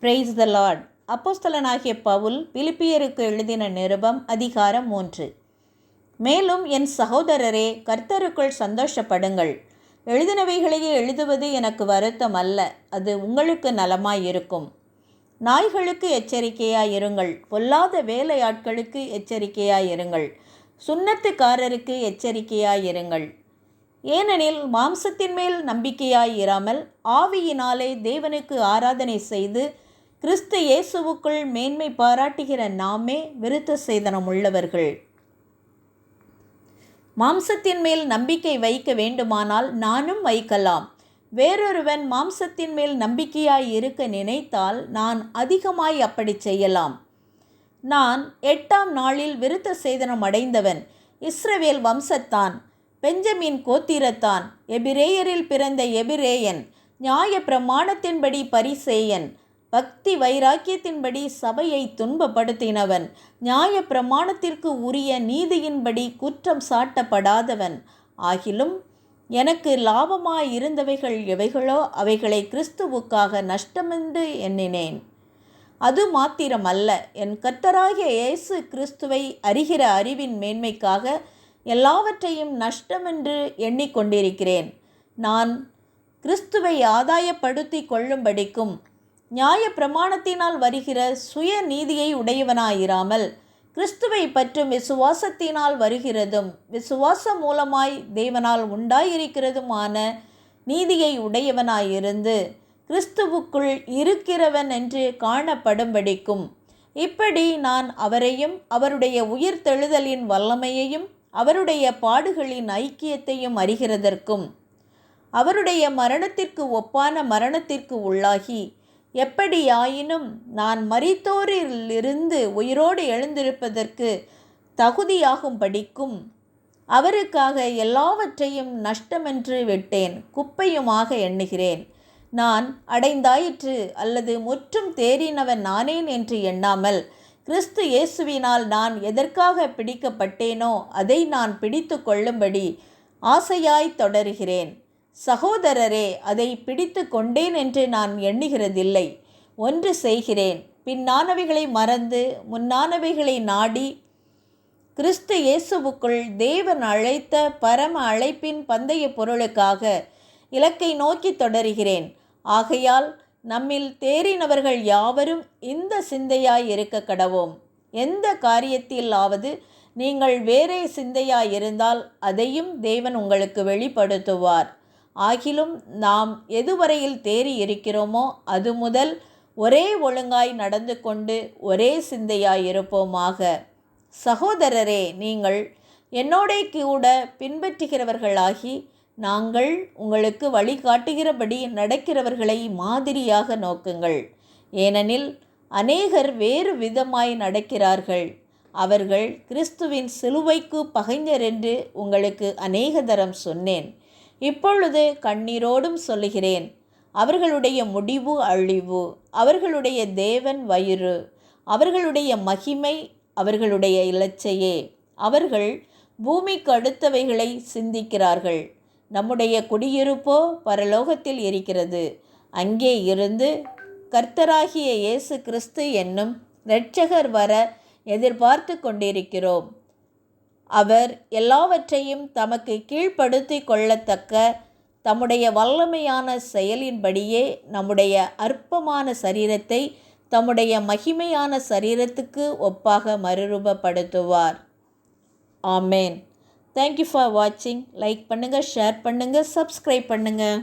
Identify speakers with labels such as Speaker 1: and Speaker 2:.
Speaker 1: Praise the Lord அப்போஸ்தலனாகிய பவுல் பிலிப்பியருக்கு எழுதின நிருபம் அதிகாரம் மூன்று. மேலும் என் சகோதரரே கர்த்தருக்குள் சந்தோஷப்படுங்கள். எழுதினவைகளையே எழுதுவது எனக்கு வருத்தம் அல்ல. அது உங்களுக்கு நலமாயிருக்கும். நாய்களுக்கு எச்சரிக்கையாயிருங்கள். பொல்லாத வேலையாட்களுக்கு எச்சரிக்கையாயிருங்கள். சுண்ணத்துக்காரருக்கு எச்சரிக்கையாயிருங்கள். ஏனெனில் மாம்சத்தின் மேல் நம்பிக்கையாயிராமல் ஆவியினாலே தேவனுக்கு ஆராதனை செய்து கிறிஸ்து இயேசுவுக்குள் மேன்மை பாராட்டுகிற நாமே விருத்த சேதனம் உள்ளவர்கள். மாம்சத்தின் மேல் நம்பிக்கை வைக்க வேண்டுமானால் நானும் வைக்கலாம். வேறொருவன் மாம்சத்தின் மேல் நம்பிக்கையாய் இருக்க நினைத்தால் நான் அதிகமாய் அப்படி செய்யலாம். நான் எட்டாம் நாளில் விருத்த சேதனம் அடைந்தவன் இஸ்ரவேல் வம்சத்தான் பெஞ்சமின் கோத்திரத்தான் எபிரேயரில் பிறந்த எபிரேயன் நியாய பிரமாணத்தின்படி பரிசேயன் பக்தி வைராக்கியத்தின்படி சபையை துன்பப்படுத்தினவன். நியாய பிரமாணத்திற்கு உரிய நீதியின்படி குற்றம் சாட்டப்படாதவன். ஆகிலும் எனக்கு லாபமாயிருந்தவைகள் எவைகளோ அவைகளை கிறிஸ்துவுக்காக நஷ்டமென்று எண்ணினேன். அது மாத்திரமல்ல என் கர்த்தராகிய இயேசு கிறிஸ்துவை அறிகிற அறிவின் மேன்மைக்காக எல்லாவற்றையும் நஷ்டமென்று எண்ணிக்கொண்டிருக்கிறேன். நான் கிறிஸ்துவை ஆதாயப்படுத்தி கொள்ளும்படிக்கும் நியாய பிரமாணத்தினால் வருகிற சுய நீதியை உடையவனாயிராமல் கிறிஸ்துவை பற்றும் விசுவாசத்தினால் வருகிறதும் விசுவாசம் மூலமாய் தேவனால் உண்டாயிருக்கிறதுமான நீதியை உடையவனாயிருந்து கிறிஸ்துவுக்குள் இருக்கிறவன் என்று காணப்படும்படிக்கும் இப்படி நான் அவரையும் அவருடைய உயிர் தெழுதலின் வல்லமையையும் அவருடைய பாடுகளின் ஐக்கியத்தையும் அறிகிறதற்கும் அவருடைய மரணத்திற்கு ஒப்பான மரணத்திற்கு உள்ளாகி எப்படியாயினும் நான் மரித்தோரிலிருந்து உயிரோடு எழுந்திருப்பதற்கு தகுதியாகும் படிக்கும் அவருக்காக எல்லாவற்றையும் நஷ்டமென்று விட்டேன் குப்பையுமாக எண்ணுகிறேன். நான் அடைந்தாயிற்று அல்லது முற்றும் தேறினவன் நானேன் என்று எண்ணாமல் கிறிஸ்து இயேசுவினால் நான் எதற்காக பிடிக்கப்பட்டேனோ அதை நான் பிடித்து கொள்ளும்படி ஆசையாய் தொடருகிறேன். சகோதரரே அதை பிடித்து கொண்டேன் என்று நான் எண்ணுகிறதில்லை. ஒன்று செய்கிறேன். பின்னானவைகளை மறந்து முன்னானவைகளை நாடி கிறிஸ்து இயேசுவுக்குள் தேவன் அழைத்த பரம அழைப்பின் பந்தய பொருளுக்காக இலக்கை நோக்கி தொடருகிறேன். ஆகையால் நம்மில் தேறினவர்கள் யாவரும் இந்த சிந்தையாய் இருக்க கடவோம். எந்த காரியத்திலாவது நீங்கள் வேறே சிந்தையாய் இருந்தால் அதையும் தேவன் உங்களுக்கு வெளிப்படுத்துவார். ஆகிலும் நாம் எதுவரையில் தேறி இருக்கிறோமோ அது முதல் ஒரே ஒழுங்காய் நடந்து கொண்டு ஒரே சிந்தையாய் இருப்போமாக. சகோதரரே நீங்கள் என்னோடே கூட பின்பற்றுகிறவர்களாகி நாங்கள் உங்களுக்கு வழிகாட்டுகிறபடி நடக்கிறவர்களை மாதிரியாக நோக்குங்கள். ஏனெனில் அநேகர் வேறு விதமாய் நடக்கிறார்கள். அவர்கள் கிறிஸ்துவின் சிலுவைக்கு பகைஞர் என்று உங்களுக்கு அநேக தரம் சொன்னேன். இப்பொழுது கண்ணீரோடும் சொல்லுகிறேன் அவர்களுடைய முடிவு அழிவு அவர்களுடைய தேவன் வயிறு அவர்களுடைய மகிமை அவர்களுடைய இலச்சையே. அவர்கள் பூமிக்கு அடுத்தவைகளை சிந்திக்கிறார்கள். நம்முடைய குடியிருப்போ பரலோகத்தில் இருக்கிறது. அங்கே இருந்து கர்த்தராகிய இயேசு கிறிஸ்து என்னும் இரட்சகர் வர எதிர்பார்த்து கொண்டிருக்கிறோம். அவர் எல்லாவற்றையும் தமக்கு கீழ்ப்படுத்தி கொள்ளத்தக்க தம்முடைய வல்லமையான செயலின்படியே நம்முடைய அற்பமான சரீரத்தை தம்முடைய மகிமையான சரீரத்துக்கு ஒப்பாக மறுரூபப்படுத்துவார். ஆமேன். தேங்க்யூ ஃபார் வாட்சிங் லைக் பண்ணுங்கள் ஷேர் பண்ணுங்கள் சப்ஸ்கிரைப் பண்ணுங்கள்